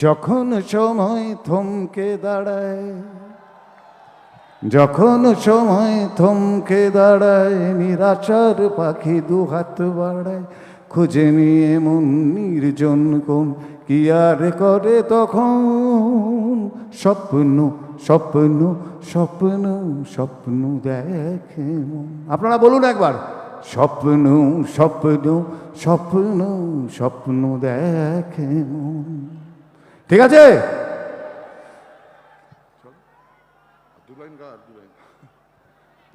যখন সময় থমকে দাঁড়ায়, যখন সময় থমকে দাঁড়ায়, নিরাশার পাখি দু হাত বাড়ায়, খুঁজে নিয়ে মন নির্জন কোন কি আর করে তখন? স্বপ্ন স্বপ্ন স্বপ্ন স্বপ্ন দেখে মন। আপনারা বলুন একবার, স্বপ্ন স্বপ্ন স্বপ্ন স্বপ্ন দেখে মন। ঠিক আছে?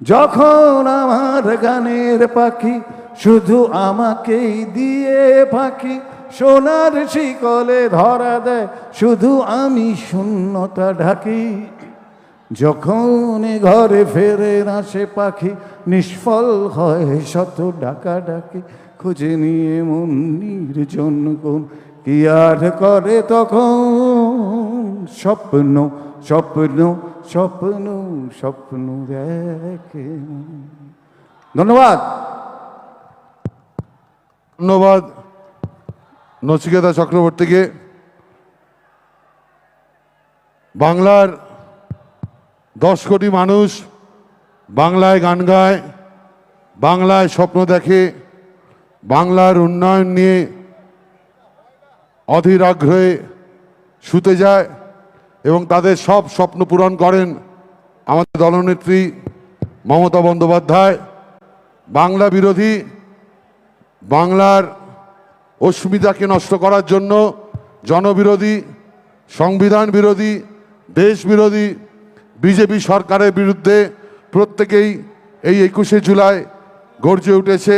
যখন আমার গানের পাখি শুধু আমাকেই দিয়ে পাখি, সোনার শিকলে ধরা দেয়, শুধু আমি শূন্যতা ঢাকি। যখন ঘরে ফেরে না সে পাখি, নিষ্ফল হয় শত ডাকা ডাকি খুঁজে নিয়ে মন নির্জন কোন কি আর করে তখন? স্বপ্ন স্বপ্ন স্বপ্ন স্বপ্ন দেখে। ধন্যবাদ। ধন্যবাদ। নচিকেতা চক্রবর্তীকে। বাংলার দশ কোটি মানুষ বাংলায় গান গায়, বাংলায় স্বপ্ন দেখে, বাংলার উন্নয়ন নিয়ে অধীর আগ্রহে শুতে যায় এবং তাদের সব স্বপ্ন পূরণ করেন আমাদের দলনেত্রী মমতা বন্দ্যোপাধ্যায়, বাংলা বিরোধী, বাংলার অস্মিতাকে নষ্ট করার জন্য জনবিরোধী, সংবিধান বিরোধী, দেশ বিরোধী, বিজেপি সরকারের বিরুদ্ধে প্রত্যেকেই এই একুশে জুলাই গর্জে উঠেছে।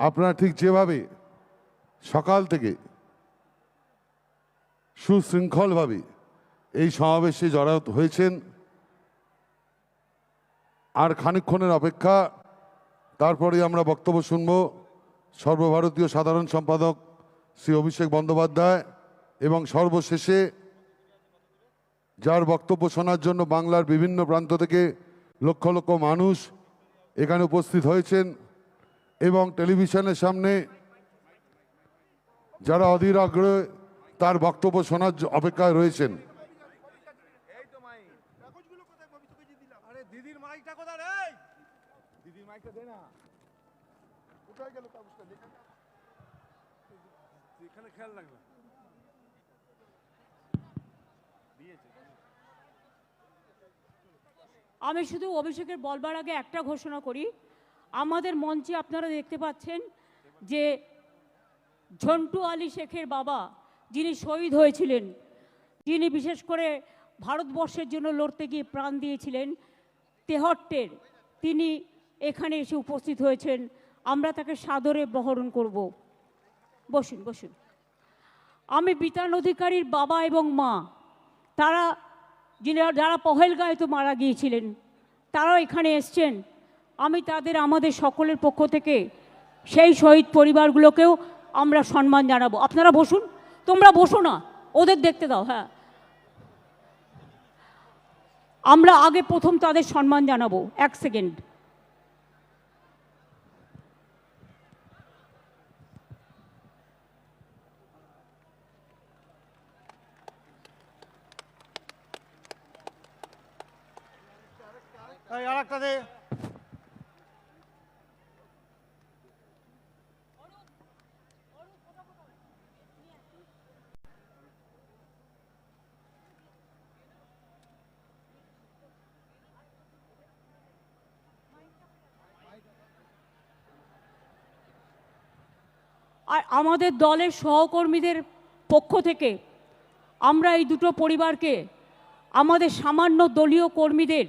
আপনারা ঠিক যেভাবে সকাল থেকে সুশৃঙ্খলভাবে এই সমাবেশে জড়া হয়েছেন, আর খানিকক্ষণের অপেক্ষা, তারপরে আমরা বক্তব্য শুনব সর্বভারতীয় সাধারণ সম্পাদক শ্রী অভিষেক বন্দ্যোপাধ্যায় এবং সর্বশেষে যার বক্তব্য শোনার জন্য বাংলার বিভিন্ন প্রান্ত থেকে লক্ষ লক্ষ মানুষ এখানে উপস্থিত হয়েছেন। এবং টেলিভিশনের সামনে যারা অধীর আগ্রহে তার বক্তব্য শোনার অপেক্ষায় রয়েছেন। আরে দিদির মাইকটা কোথায় রে? দিদির মাইকটা দে না। কোথায় গেল কাগজটা? দেখে। এখানে খেয়াল রাখবে। আমি শুধু অভিষেকের বলবার আগে একটা ঘোষণা করি। আমাদের মঞ্চে আপনারা দেখতে পাচ্ছেন যে ঝন্টু আলী শেখের বাবা যিনি শহীদ হয়েছিলেন, যিনি বিশেষ করে ভারতবর্ষের জন্য লড়তে গিয়ে প্রাণ দিয়েছিলেন, তেহট্টের, তিনি এখানে এসে উপস্থিত হয়েছেন। আমরা তাকে সাদরে বহরণ করব। বসুন বসুন। আমি বিতান অধিকারীর বাবা এবং মা, তারা যিনি যারা পহেলগাঁয়ে তো মারা গিয়েছিলেন, তারাও এখানে এসছেন। আমি তাদের, আমাদের সকলের পক্ষ থেকে সেই শহীদ পরিবারগুলোকেও আমরা সম্মান জানাব। আপনারা বসুন, তোমরা বসো না, ওদের দেখতে দাও হ্যাঁ। আমরা আগে প্রথম তাদের সম্মান জানাব, এক সেকেন্ড। আরেকটা দে। আর আমাদের দলের সহকর্মীদের পক্ষ থেকে আমরা এই দুটো পরিবারকে, আমাদের সামান্য দলীয় কর্মীদের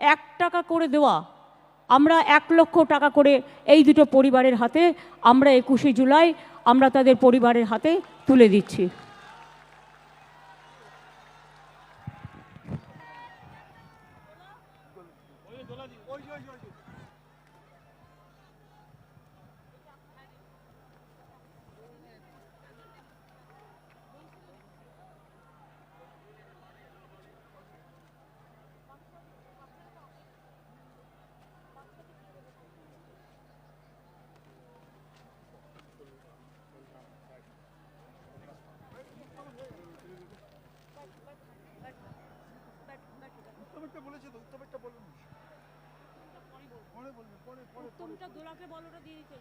এক টাকা করে দেওয়া, আমরা এক লক্ষ টাকা করে এই দুটো পরিবারের হাতে আমরা একুশে জুলাই আমরা তাদের পরিবারের হাতে তুলে দিচ্ছি উত্তমেরটা বলেছে তো উত্তমেরটা বলুন পরে দোলাকে বলোটা দিয়ে দিতে।